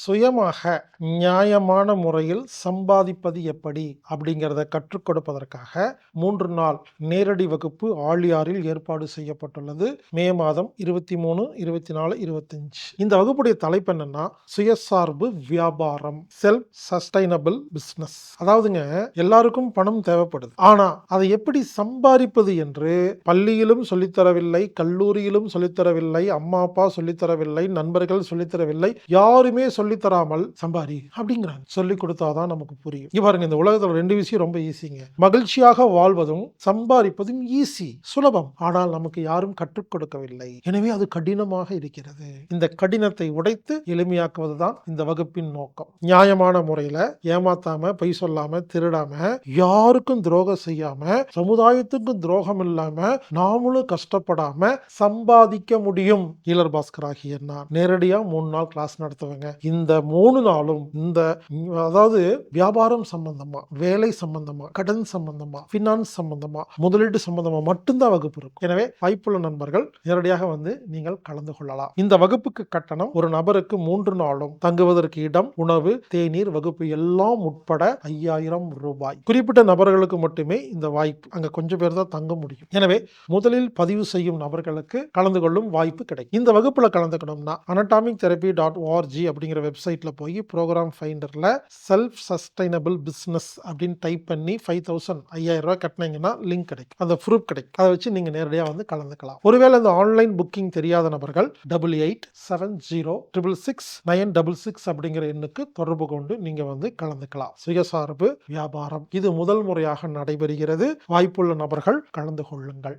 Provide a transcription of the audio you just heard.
சுயமாக நியாயமான முறையில் சம்பாதிப்பது எப்படி? அப்படிங்கிறத கற்றுக் கொடுப்பதற்காக மூன்று நாள் நேரடி வகுப்பு ஆழியாரில் ஏற்பாடு செய்யப்பட்டுள்ளது. மே மாதம் இருபத்தி மூணு இருபத்தி நாலு இருபத்தஞ்சு இந்த வகுப்புடைய தலைப்பு என்னன்னா சுயசார்பு வியாபாரம் செல்ஃப் சஸ்டைனபிள் பிஸ்னஸ் அதாவதுங்க எல்லாருக்கும் பணம் தேவைப்படுது. ஆனா அதை எப்படி சம்பாதிப்பது என்று பள்ளியிலும் சொல்லித்தரவில்லை கல்லூரியிலும் சொல்லித்தரவில்லை அம்மா அப்பா சொல்லித்தரவில்லை நண்பர்கள் சொல்லித்தரவில்லை யாருமே சொல்லித்தராமல் சம்பாரி அப்படிங்கிறாங்க. சொல்லி கொடுத்தாதான் நமக்கு புரியும். இங்க பாருங்க இந்த உலகத்துல ரெண்டு விஷயம் ரொம்ப ஈஸிங்க மகிழ்ச்சியாக வாழ்வதும் சம்பாதிப்பதும் ஈஸி சுலபம். ஆனால் நமக்கு யாரும் கற்றுக் கொடுக்கவில்லை. எனவே அது கடினமாக இருக்கிறது. இந்த கடினத்தை உடைத்து எளிமையாக்குவதுதான் இந்த வகுப்பின் நோக்கம். நியாயமான முறையில ஏமாத்தாம பொய் சொல்லாம திருடாம யாருக்கும் துரோகம் செய்யாம சமுதாயத்துக்கும் துரோகம் இல்லாம நாமளும் கஷ்டப்படாம சம்பாதிக்க முடியும். ஈலர் பாஸ்கர் ஆகிய நான் நேரடியா மூணு நாள் கிளாஸ் நடத்துவேங்க. இந்த மூணு நாளும் இந்த அதாவது வியாபாரம் சம்பந்தமா வேலை சம்பந்தமா கடன் சம்பந்தமா பினான்ஸ் சம்பந்தமா முதலீடு சம்பந்தமா மட்டும்தான் வகுப்பு இருக்கும். எனவே வாய்ப்புள்ள நண்பர்கள் நேரடியாக வந்து நீங்கள் கலந்து கொள்ளலாம். இந்த வகுப்புக்கு கட்டணம் ஒரு நபருக்கு மூன்று நாளும் தங்குவதற்கு இடம் உணவு தேநீர் வகுப்பு எல்லாம் உட்பட ஐயாயிரம் ரூபாய். குறிப்பிட்ட நபர்களுக்கு மட்டுமே இந்த வாய்ப்பு அங்க கொஞ்சம் பேர் தான் தங்க முடியும். எனவே முதலில் பதிவு செய்யும் நபர்களுக்கு கலந்து கொள்ளும் வாய்ப்பு கிடைக்கும். இந்த வகுப்புல கலந்துக்கணும்னா அனட்டாமிக் தெரப்பி டாட் ஓஆர்ஜி அப்படிங்கிற வெப்சைட்டில் போய் ப்ரோக்ராம் ஃபைண்டரில் செல்ஃப் சஸ்டைனபிள் பிஸ்னஸ் அப்படின்னு டைப் பண்ணி ஃபைவ் தௌசண்ட் ஐயாயிரம் ரூபாய் கட்டினீங்கன்னா லிங்க் கிடைக்கும். அந்த ப்ரூஃப் கிடைக்கும். அதை வச்சு நீங்கள் நேரடியாக வந்து கலந்துக்கலாம். ஒருவேளை இந்த ஆன்லைன் புக்கிங் தெரியாத நபர்கள் double eight seven zero triple six nine double six அப்படிங்கிற எண்ணுக்கு தொடர்பு கொண்டு நீங்கள் வந்து கலந்துக்கலாம். சுயசார்பு வியாபாரம் இது முதல் முறையாக நடைபெறுகிறது. வாய்ப்புள்ள நபர்கள் கலந்து கொள்ளுங்கள்.